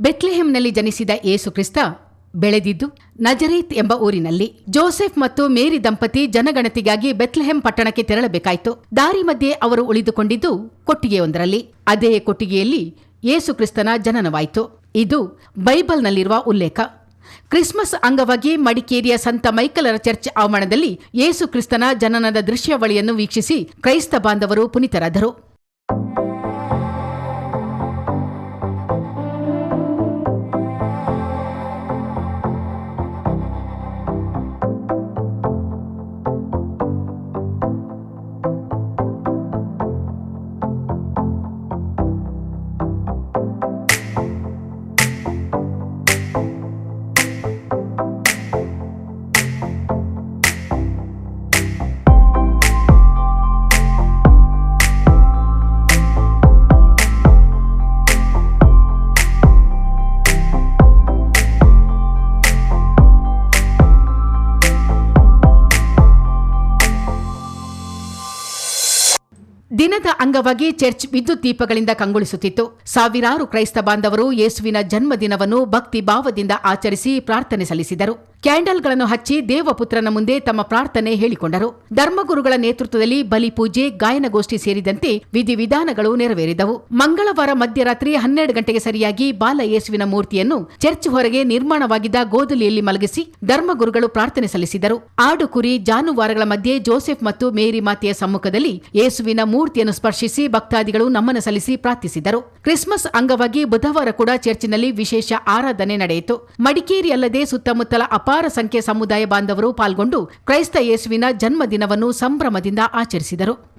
ಬೆತ್ಲೆಹೆಂನಲ್ಲಿ ಜನಿಸಿದ ಯೇಸು ಕ್ರಿಸ್ತ ಬೆಳೆದಿದ್ದು, ನಜರೀತ್ ಎಂಬ ಊರಿನಲ್ಲಿ ಜೋಸೆಫ್ ಮತ್ತು ಮೇರಿ ದಂಪತಿ ಜನಗಣತಿಗಾಗಿ ಬೆತ್ಲೆಹೆಂ ಪಟ್ಟಣಕ್ಕೆ ತೆರಳಬೇಕಾಯಿತು. ದಾರಿ ಮಧ್ಯೆ ಅವರು ಉಳಿದುಕೊಂಡಿದ್ದು ಕೊಟ್ಟಿಗೆಯೊಂದರಲ್ಲಿ. ಅದೇ ಕೊಟ್ಟಿಗೆಯಲ್ಲಿ ಯೇಸು ಕ್ರಿಸ್ತನ ಜನನವಾಯಿತು. ಇದು ಬೈಬಲ್ನಲ್ಲಿರುವ ಉಲ್ಲೇಖ. ಕ್ರಿಸ್ಮಸ್ ಅಂಗವಾಗಿ ಮಡಿಕೇರಿಯ ಸಂತ ಮೈಕಲರ ಚರ್ಚ್ ಆವರಣದಲ್ಲಿ ಯೇಸು ಕ್ರಿಸ್ತನ ಜನನದ ದೃಶ್ಯಾವಳಿಯನ್ನು ವೀಕ್ಷಿಸಿ ಕ್ರೈಸ್ತ ಬಾಂಧವರು ಪುನಿತರಾದರು. ದಿನದ ಅಂಗವಾಗಿ ಚರ್ಚ್ ವಿದ್ಯುತ್ ದೀಪಗಳಿಂದ ಕಂಗೊಳಿಸುತ್ತಿತ್ತು. ಸಾವಿರಾರು ಕ್ರೈಸ್ತ ಬಾಂಧವರು ಯೇಸುವಿನ ಜನ್ಮದಿನವನ್ನು ಭಕ್ತಿ ಭಾವದಿಂದ ಆಚರಿಸಿ ಪ್ರಾರ್ಥನೆ ಸಲ್ಲಿಸಿದರು. ಕ್ಯಾಂಡಲ್ಗಳನ್ನು ಹಚ್ಚಿ ದೇವಪುತ್ರನ ಮುಂದೆ ತಮ್ಮ ಪ್ರಾರ್ಥನೆ ಹೇಳಿಕೊಂಡರು. ಧರ್ಮಗುರುಗಳ ನೇತೃತ್ವದಲ್ಲಿ ಬಲಿಪೂಜೆ ಗಾಯನಗೋಷ್ಠಿ ಸೇರಿದಂತೆ ವಿಧಿವಿಧಾನಗಳು ನೆರವೇರಿದವು. ಮಂಗಳವಾರ ಮಧ್ಯರಾತ್ರಿ ಹನ್ನೆರಡು ಗಂಟೆಗೆ ಸರಿಯಾಗಿ ಬಾಲ ಯೇಸುವಿನ ಮೂರ್ತಿಯನ್ನು ಚರ್ಚ್ ಹೊರಗೆ ನಿರ್ಮಾಣವಾಗಿದ್ದ ಗೋದಲಿಯಲ್ಲಿ ಮಲಗಿಸಿ ಧರ್ಮಗುರುಗಳು ಪ್ರಾರ್ಥನೆ ಸಲ್ಲಿಸಿದರು. ಆಡು ಕುರಿ ಜಾನುವಾರುಗಳ ಮಧ್ಯೆ ಜೋಸೆಫ್ ಮತ್ತು ಮೇರಿ ಮಾತೆಯ ಸಮ್ಮುಖದಲ್ಲಿ ಯೇಸುವಿನ ಮೂರ್ತಿಯನ್ನು ಸ್ಪರ್ಶಿಸಿ ಭಕ್ತಾದಿಗಳು ನಮನ ಸಲ್ಲಿಸಿ ಪ್ರಾರ್ಥಿಸಿದರು. ಕ್ರಿಸ್ಮಸ್ ಅಂಗವಾಗಿ ಬುಧವಾರ ಕೂಡ ಚರ್ಚಿನಲ್ಲಿ ವಿಶೇಷ ಆರಾಧನೆ ನಡೆಯಿತು. ಮಡಿಕೇರಿ ಅಲ್ಲದೆ ಸುತ್ತಮುತ್ತಲ ಅಪಾರ ಸಂಖ್ಯೆಯ ಸಮುದಾಯ ಬಾಂಧವರು ಪಾಲ್ಗೊಂಡು ಕ್ರೈಸ್ತ ಯೇಸುವಿನ ಜನ್ಮದಿನವನ್ನು ಸಂಭ್ರಮದಿಂದ ಆಚರಿಸಿದರು.